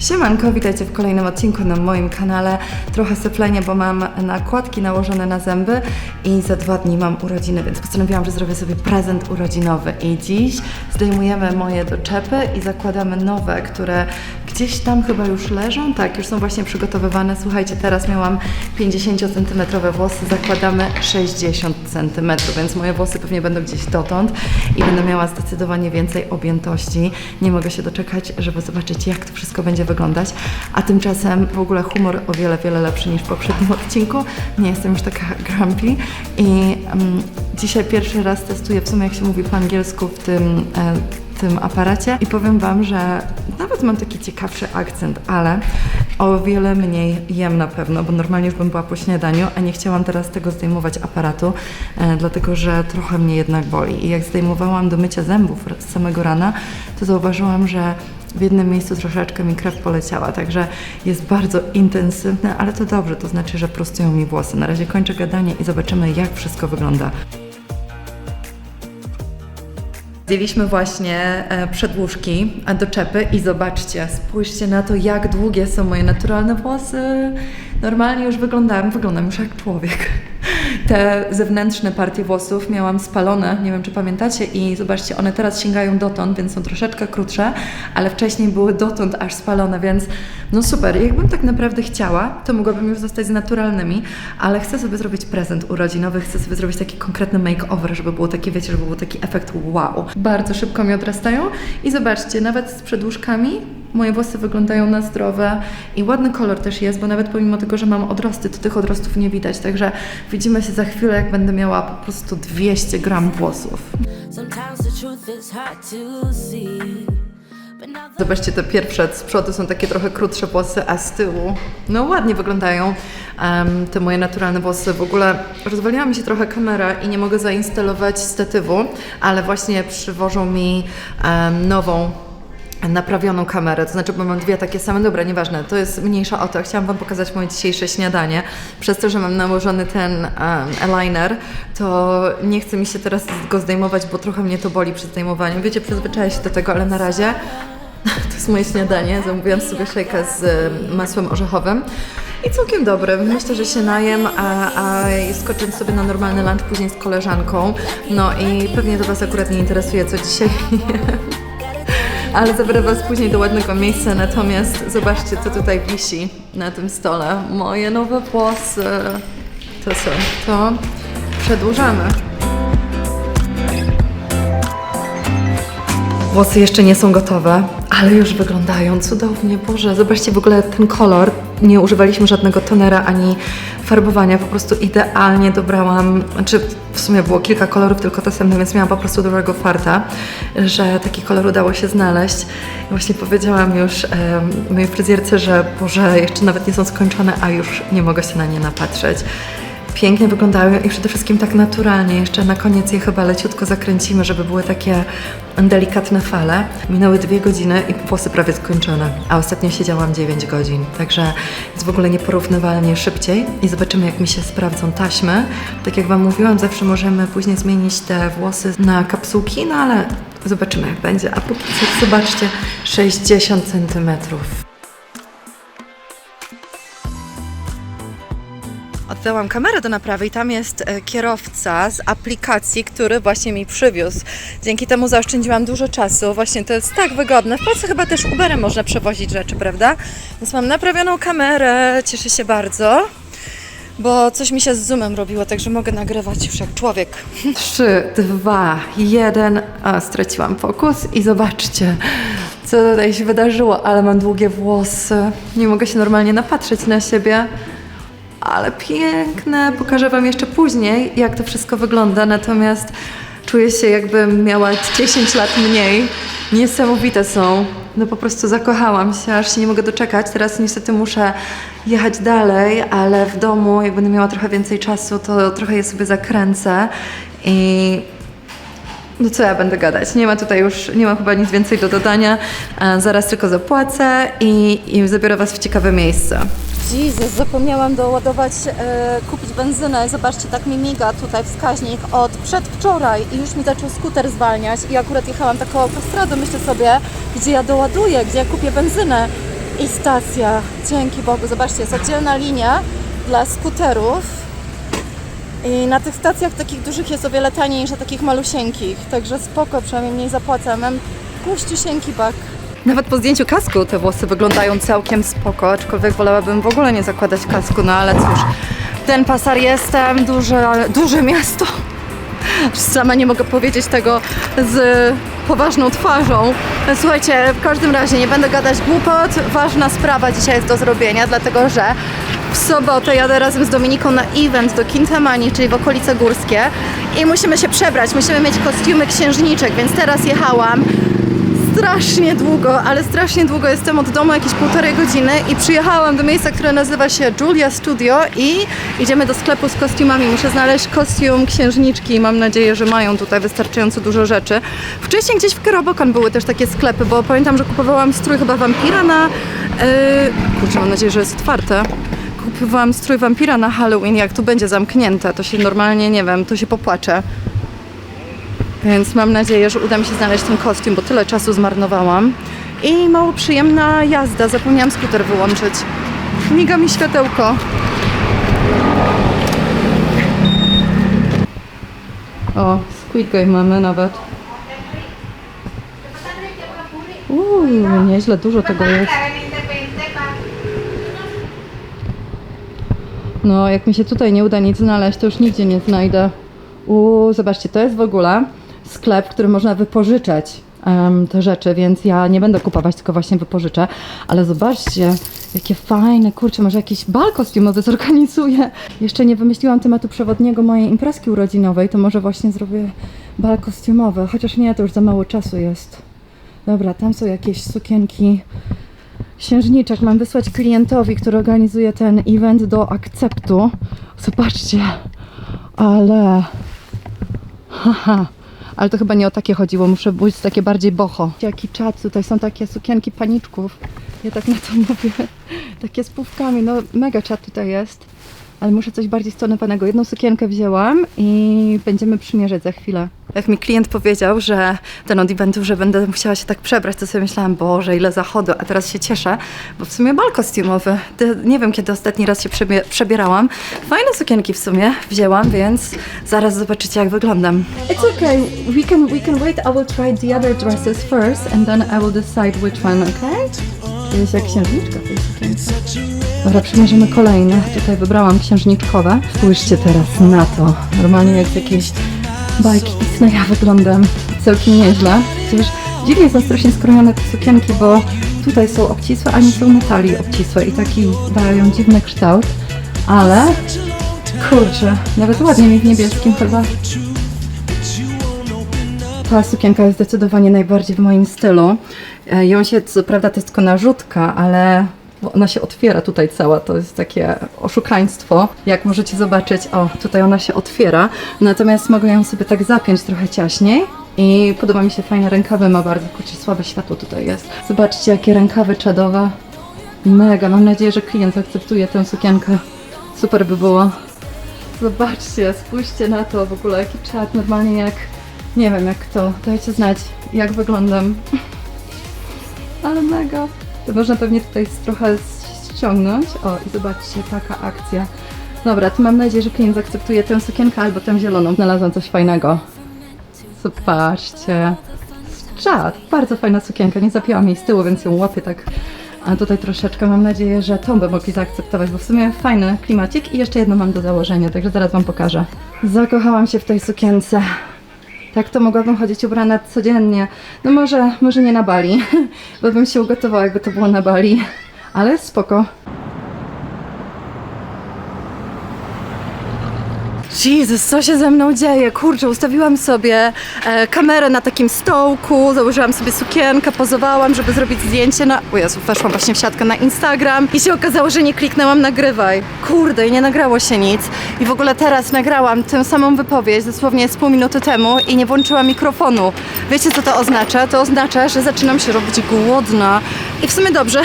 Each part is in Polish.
Siemanko, witajcie w kolejnym odcinku na moim kanale. Trochę syplenie, bo mam nakładki nałożone na zęby i za dwa dni mam urodziny, więc postanowiłam, że zrobię sobie prezent urodzinowy. I dziś zdejmujemy moje doczepy i zakładamy nowe, które gdzieś tam chyba już leżą. Tak, już są właśnie przygotowywane. Słuchajcie, teraz miałam 50 cm włosy, zakładamy 60 cm, więc moje włosy pewnie będą gdzieś dotąd i będę miała zdecydowanie więcej objętości. Nie mogę się doczekać, żeby zobaczyć, jak to wszystko będzie wyglądać. A tymczasem w ogóle humor o wiele, wiele lepszy niż w poprzednim odcinku. Nie jestem już taka grumpy i mm, dzisiaj pierwszy raz testuję w sumie, jak się mówi po angielsku w tym e, tym aparacie i powiem Wam, że nawet mam taki ciekawszy akcent, ale o wiele mniej jem na pewno, bo normalnie już bym była po śniadaniu, a nie chciałam teraz tego zdejmować aparatu, e, dlatego że trochę mnie jednak boli. I jak zdejmowałam do mycia zębów z samego rana, to zauważyłam, że w jednym miejscu troszeczkę mi krew poleciała, także jest bardzo intensywne, ale to dobrze, to znaczy, że prostują mi włosy. Na razie kończę gadanie i zobaczymy, jak wszystko wygląda. Zdjęliśmy właśnie e, przedłużki e, do czepy i zobaczcie, spójrzcie na to, jak długie są moje naturalne włosy. Normalnie już wyglądam, wyglądam już jak człowiek. Te zewnętrzne partie włosów miałam spalone, nie wiem czy pamiętacie, i zobaczcie, one teraz sięgają dotąd, więc są troszeczkę krótsze, ale wcześniej były dotąd aż spalone, więc no super. Jakbym tak naprawdę chciała, to mogłabym już zostać z naturalnymi, ale chcę sobie zrobić prezent urodzinowy, chcę sobie zrobić taki konkretny make-over, żeby było taki, wiecie, żeby był taki efekt wow. Bardzo szybko mi odrastają i zobaczcie, nawet z przedłużkami moje włosy wyglądają na zdrowe i ładny kolor też jest, bo nawet pomimo tego, że mam odrosty, to tych odrostów nie widać, także widzimy się za chwilę, jak będę miała po prostu 200 gram włosów. Zobaczcie, te pierwsze z przodu są takie trochę krótsze włosy, a z tyłu, no ładnie wyglądają em, te moje naturalne włosy. W ogóle rozwaliła mi się trochę kamera i nie mogę zainstalować statywu, ale właśnie przywożą mi em, nową naprawioną kamerę, to znaczy, bo mam dwie takie same, dobra, nieważne, to jest mniejsza o to. Chciałam Wam pokazać moje dzisiejsze śniadanie. Przez to, że mam nałożony ten um, to nie chce mi się teraz go zdejmować, bo trochę mnie to boli przy zdejmowaniu. Wiecie, przyzwyczaję się do tego, ale na razie to jest moje śniadanie. Zamówiłam sobie szejkę z em, masłem orzechowym. I całkiem dobry. Myślę, że się najem, a, a skoczę sobie na normalny lunch później z koleżanką. No i pewnie to Was akurat nie interesuje, co dzisiaj ale zabiorę Was później do ładnego miejsca. Natomiast zobaczcie, co tutaj wisi na tym stole. Moje nowe włosy. To co? To przedłużamy. Włosy jeszcze nie są gotowe, ale już wyglądają cudownie. Boże, zobaczcie w ogóle ten kolor. Nie używaliśmy żadnego tonera ani farbowania, po prostu idealnie dobrałam. Znaczy, w sumie było kilka kolorów tylko dostępnych, więc miałam po prostu dobrego farta, że taki kolor udało się znaleźć. I właśnie powiedziałam już mojej fryzjerce, że Boże, jeszcze nawet nie są skończone, a już nie mogę się na nie napatrzeć pięknie wyglądały i przede wszystkim tak naturalnie. Jeszcze na koniec je chyba leciutko zakręcimy, żeby były takie delikatne fale. Minęły dwie godziny i włosy prawie skończone, a ostatnio siedziałam 9 godzin, także jest w ogóle nieporównywalnie szybciej i zobaczymy jak mi się sprawdzą taśmy. Tak jak Wam mówiłam, zawsze możemy później zmienić te włosy na kapsułki, no ale zobaczymy jak będzie. A póki co zobaczcie, 60 centymetrów. Oddałam kamerę do naprawy i tam jest e, kierowca z aplikacji, który właśnie mi przywiózł. Dzięki temu zaoszczędziłam dużo czasu. Właśnie to jest tak wygodne. W Polsce chyba też Uberem można przewozić rzeczy, prawda? Więc mam naprawioną kamerę, cieszę się bardzo. Bo coś mi się z zoomem robiło, także mogę nagrywać już jak człowiek. Trzy, dwa, jeden. A, straciłam fokus i zobaczcie, co tutaj się wydarzyło. Ale mam długie włosy. Nie mogę się normalnie napatrzeć na siebie ale piękne. Pokażę Wam jeszcze później, jak to wszystko wygląda. Natomiast czuję się, jakbym miała 10 lat mniej. Niesamowite są. No po prostu zakochałam się, aż się nie mogę doczekać. Teraz niestety muszę jechać dalej, ale w domu, jak będę miała trochę więcej czasu, to trochę je sobie zakręcę i no co ja będę gadać? Nie ma tutaj już, nie ma chyba nic więcej do dodania. E, zaraz tylko zapłacę i, i zabiorę Was w ciekawe miejsce. Jezus, zapomniałam doładować, e, kupić benzynę. Zobaczcie, tak mi miga tutaj wskaźnik od przedwczoraj i już mi zaczął skuter zwalniać i akurat jechałam taką autostradą, myślę sobie, gdzie ja doładuję, gdzie ja kupię benzynę. I stacja. Dzięki Bogu. Zobaczcie, jest oddzielna linia dla skuterów. I na tych stacjach takich dużych jest o wiele taniej niż na takich malusieńkich. Także spoko, przynajmniej mniej zapłacę. Mam puściusieńki bak. Nawet po zdjęciu kasku te włosy wyglądają całkiem spoko, aczkolwiek wolałabym w ogóle nie zakładać kasku, no ale cóż. Ten pasar jestem, duże, duże miasto. Sama nie mogę powiedzieć tego z poważną twarzą. Słuchajcie, w każdym razie nie będę gadać głupot. Ważna sprawa dzisiaj jest do zrobienia, dlatego że w sobotę jadę razem z Dominiką na event do Kintamani, czyli w okolice górskie i musimy się przebrać, musimy mieć kostiumy księżniczek, więc teraz jechałam strasznie długo, ale strasznie długo jestem od domu, jakieś półtorej godziny i przyjechałam do miejsca, które nazywa się Julia Studio i idziemy do sklepu z kostiumami. Muszę znaleźć kostium księżniczki i mam nadzieję, że mają tutaj wystarczająco dużo rzeczy. Wcześniej gdzieś w Karabokan były też takie sklepy, bo pamiętam, że kupowałam strój chyba wampira na... Yy, kurczę, mam nadzieję, że jest otwarte. Kupowałam strój wampira na Halloween, jak tu będzie zamknięte, to się normalnie, nie wiem, to się popłaczę. Więc mam nadzieję, że uda mi się znaleźć ten kostium, bo tyle czasu zmarnowałam. I mało przyjemna jazda. Zapomniałam skuter wyłączyć. Miga mi światełko. O, Squid Game mamy nawet. Uuu, nieźle dużo tego jest. No, jak mi się tutaj nie uda nic znaleźć, to już nigdzie nie znajdę. Uuu, zobaczcie, to jest w ogóle sklep, w którym można wypożyczać te rzeczy, więc ja nie będę kupować, tylko właśnie wypożyczę. Ale zobaczcie, jakie fajne, kurczę, może jakiś bal kostiumowy zorganizuję. Jeszcze nie wymyśliłam tematu przewodniego mojej imprezki urodzinowej, to może właśnie zrobię bal kostiumowy, chociaż nie, to już za mało czasu jest. Dobra, tam są jakieś sukienki księżniczek. Mam wysłać klientowi, który organizuje ten event do akceptu. Zobaczcie, ale Haha, ale to chyba nie o takie chodziło, muszę być takie bardziej boho. Jaki czat, tutaj są takie sukienki paniczków. Ja tak na to mówię. Takie z pówkami, no mega czat tutaj jest. Ale muszę coś bardziej stonowanego. Jedną sukienkę wzięłam i będziemy przymierzyć za chwilę. Jak mi klient powiedział, że ten od eventu, że będę musiała się tak przebrać, to sobie myślałam, Boże, ile zachodu, a teraz się cieszę, bo w sumie bal kostiumowy. Nie wiem, kiedy ostatni raz się przebie- przebierałam. Fajne sukienki w sumie wzięłam, więc zaraz zobaczycie, jak wyglądam. It's okay, we can, we can wait, I will try the other dresses first and then I will decide which one, okay? Jest jak księżniczka tej. Dobra, przymierzymy kolejne. Tutaj wybrałam księżniczkowe. Spójrzcie teraz na to. Normalnie jak z jakiejś bajki Disneya wyglądam całkiem nieźle. Chociaż dziwnie strasznie skrojone te sukienki, bo tutaj są obcisłe, a nie są na talii obcisłe i taki dają dziwny kształt. Ale kurczę, nawet ładnie mi w niebieskim chyba. Ta sukienka jest zdecydowanie najbardziej w moim stylu. E, Ją się, co prawda to jest tylko narzutka, ale ona się otwiera tutaj cała, to jest takie oszukaństwo. Jak możecie zobaczyć, o, tutaj ona się otwiera, natomiast mogę ją sobie tak zapiąć trochę ciaśniej. I podoba mi się fajne rękawy, ma bardzo, kurczę, słabe światło tutaj jest. Zobaczcie, jakie rękawy czadowe. Mega, mam nadzieję, że klient akceptuje tę sukienkę. Super by było. Zobaczcie, spójrzcie na to w ogóle, jaki czat, normalnie jak, nie wiem jak to, dajcie znać, jak wyglądam. Ale mega. To można pewnie tutaj trochę ściągnąć. O, i zobaczcie, taka akcja. Dobra, to mam nadzieję, że klient zaakceptuje tę sukienkę albo tę zieloną. Znalazłam coś fajnego. Zobaczcie. Czad, bardzo fajna sukienka. Nie zapięłam jej z tyłu, więc ją łapię tak. A tutaj troszeczkę mam nadzieję, że tą by mogli zaakceptować, bo w sumie fajny klimacik i jeszcze jedno mam do założenia, także zaraz Wam pokażę. Zakochałam się w tej sukience. Tak to mogłabym chodzić ubrana codziennie. No może, może nie na Bali, bo bym się ugotowała, jakby to było na Bali. Ale spoko. Jezus, co się ze mną dzieje? Kurczę, ustawiłam sobie e, kamerę na takim stołku, założyłam sobie sukienkę, pozowałam, żeby zrobić zdjęcie na... O Jezu, weszłam właśnie w siatkę na Instagram i się okazało, że nie kliknęłam nagrywaj. Kurde, i nie nagrało się nic. I w ogóle teraz nagrałam tę samą wypowiedź, dosłownie z pół minuty temu i nie włączyłam mikrofonu. Wiecie, co to oznacza? To oznacza, że zaczynam się robić głodna. I w sumie dobrze,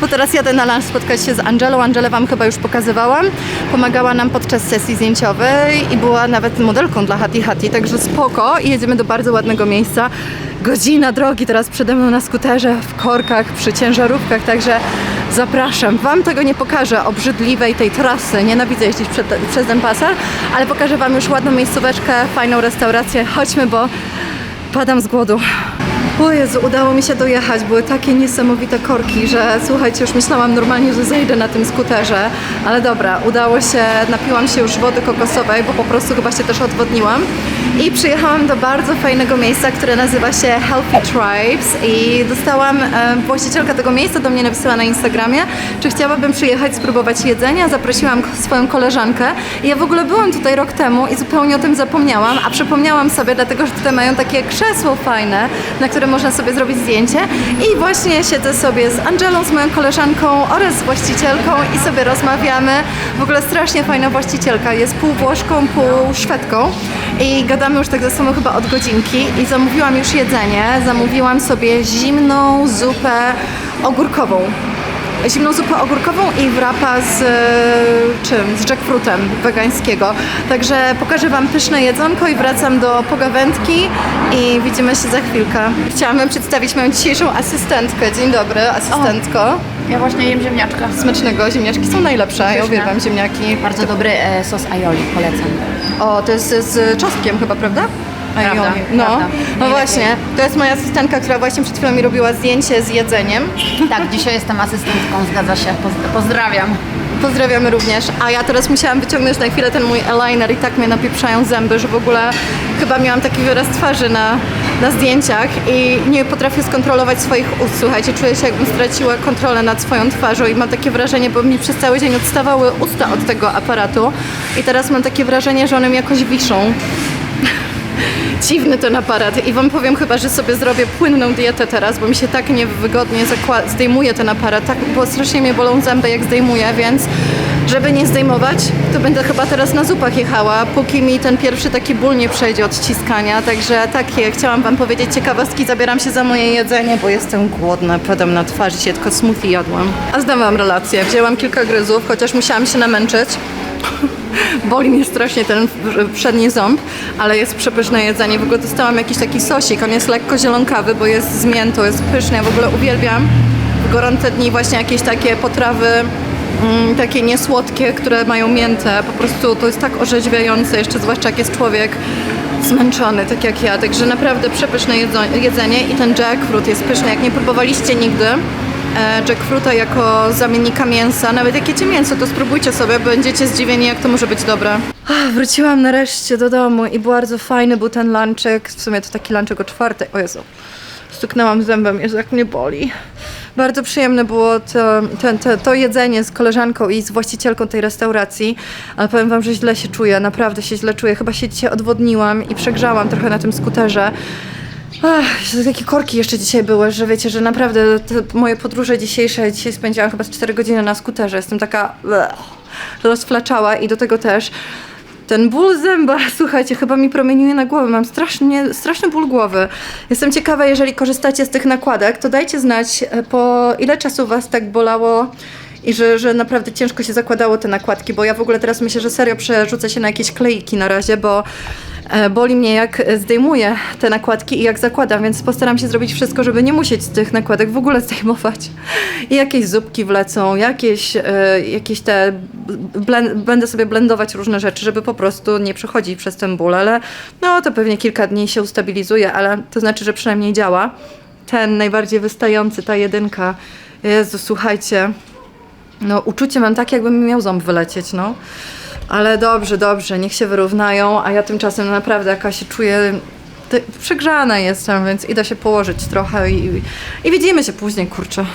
bo teraz jadę na lunch spotkać się z Angelą. Angelę Wam chyba już pokazywałam. Pomagała nam podczas sesji zdjęciowej i była nawet modelką dla Hati Hati, także spoko i jedziemy do bardzo ładnego miejsca. godzina drogi teraz przede mną na skuterze, w korkach, przy ciężarówkach, także zapraszam. Wam tego nie pokażę, obrzydliwej tej trasy, nienawidzę jeździć przed, przez ten pasar, ale pokażę Wam już ładną miejscóweczkę, fajną restaurację. Chodźmy, bo padam z głodu. O Jezu, udało mi się dojechać. Były takie niesamowite korki, że słuchajcie, już myślałam normalnie, że zejdę na tym skuterze, ale dobra, udało się, napiłam się już wody kokosowej, bo po prostu chyba się też odwodniłam. I przyjechałam do bardzo fajnego miejsca, które nazywa się Healthy Tribes i dostałam, e, właścicielka tego miejsca do mnie napisała na Instagramie, czy chciałabym przyjechać spróbować jedzenia. Zaprosiłam swoją koleżankę i ja w ogóle byłam tutaj rok temu i zupełnie o tym zapomniałam, a przypomniałam sobie, dlatego że tutaj mają takie krzesło fajne, na którym można sobie zrobić zdjęcie i właśnie siedzę sobie z Angelą, z moją koleżanką oraz z właścicielką i sobie rozmawiamy. W ogóle strasznie fajna właścicielka, jest pół Włoszką, pół Szwedką i gadamy już tak ze sobą chyba od godzinki i zamówiłam już jedzenie, zamówiłam sobie zimną zupę ogórkową. Zimną zupę ogórkową i wrapa z e, czym? Z jackfruitem wegańskiego. Także pokażę Wam pyszne jedzonko i wracam do pogawędki i widzimy się za chwilkę. Chciałam przedstawić moją dzisiejszą asystentkę. Dzień dobry, asystentko. Ja właśnie jem ziemniaczka. Smacznego, ziemniaczki są najlepsze, ja Pyszne. uwielbiam ziemniaki. Bardzo dobry e, sos aioli, polecam. O, to jest z czosnkiem chyba, prawda? Prawda, Aioli. No, prawda. no właśnie, to jest moja asystentka, która właśnie przed chwilą mi robiła zdjęcie z jedzeniem. Tak, dzisiaj jestem asystentką, zgadza się. Poz- pozdrawiam. Pozdrawiamy również. A ja teraz musiałam wyciągnąć na chwilę ten mój eyeliner i tak mnie napieprzają zęby, że w ogóle chyba miałam taki wyraz twarzy na, na zdjęciach i nie potrafię skontrolować swoich ust. Słuchajcie, czuję się jakbym straciła kontrolę nad swoją twarzą i mam takie wrażenie, bo mi przez cały dzień odstawały usta od tego aparatu i teraz mam takie wrażenie, że one mi jakoś wiszą. Dziwny ten aparat i wam powiem chyba, że sobie zrobię płynną dietę teraz, bo mi się tak niewygodnie zdejmuje ten aparat, tak, bo strasznie mnie bolą zęby jak zdejmuję, więc żeby nie zdejmować, to będę chyba teraz na zupach jechała, póki mi ten pierwszy taki ból nie przejdzie od ciskania, także takie chciałam wam powiedzieć ciekawostki, zabieram się za moje jedzenie, bo jestem głodna, padam na twarz się tylko smoothie jadłam. A zdałam relację, wzięłam kilka gryzów, chociaż musiałam się namęczyć. Boli mnie strasznie ten przedni ząb, ale jest przepyszne jedzenie. W ogóle dostałam jakiś taki sosik, on jest lekko zielonkawy, bo jest z miętą, jest pyszny. Ja w ogóle uwielbiam w gorące dni właśnie jakieś takie potrawy mm, takie niesłodkie, które mają miętę. Po prostu to jest tak orzeźwiające, jeszcze zwłaszcza jak jest człowiek zmęczony, tak jak ja. Także naprawdę przepyszne jedzenie i ten jackfruit jest pyszny. Jak nie próbowaliście nigdy, e, jackfruita jako zamiennika mięsa. Nawet jak jecie mięso, to spróbujcie sobie, będziecie zdziwieni, jak to może być dobre. Ach, wróciłam nareszcie do domu i bardzo fajny był ten lunchek. W sumie to taki lunchek o czwartej. O Jezu, stuknęłam zębem, Jezu, jak mnie boli. Bardzo przyjemne było to, to, to jedzenie z koleżanką i z właścicielką tej restauracji, ale powiem wam, że źle się czuję, naprawdę się źle czuję. Chyba się dzisiaj odwodniłam i przegrzałam trochę na tym skuterze. Ach, takie korki jeszcze dzisiaj były, że wiecie, że naprawdę te moje podróże dzisiejsze, dzisiaj spędziłam chyba z 4 godziny na skuterze, jestem taka rozflaczała i do tego też ten ból zęba, słuchajcie, chyba mi promieniuje na głowę, mam strasznie, straszny ból głowy. Jestem ciekawa, jeżeli korzystacie z tych nakładek, to dajcie znać, e, po ile czasu was tak bolało i że, że naprawdę ciężko się zakładało te nakładki, bo ja w ogóle teraz myślę, że serio przerzucę się na jakieś kleiki na razie, bo boli mnie jak zdejmuję te nakładki i jak zakładam, więc postaram się zrobić wszystko, żeby nie musieć tych nakładek w ogóle zdejmować. I jakieś zupki wlecą, jakieś, e, jakieś te, będę sobie blendować różne rzeczy, żeby po prostu nie przechodzić przez ten ból, ale no to pewnie kilka dni się ustabilizuje, ale to znaczy, że przynajmniej działa. Ten najbardziej wystający, ta jedynka, Jezu, słuchajcie, no, uczucie mam takie, jakbym miał ząb wylecieć, no. Ale dobrze, dobrze, niech się wyrównają, a ja tymczasem naprawdę jaka się czuję. Przegrzana jestem, więc idę się położyć trochę i, i widzimy się później, kurczę.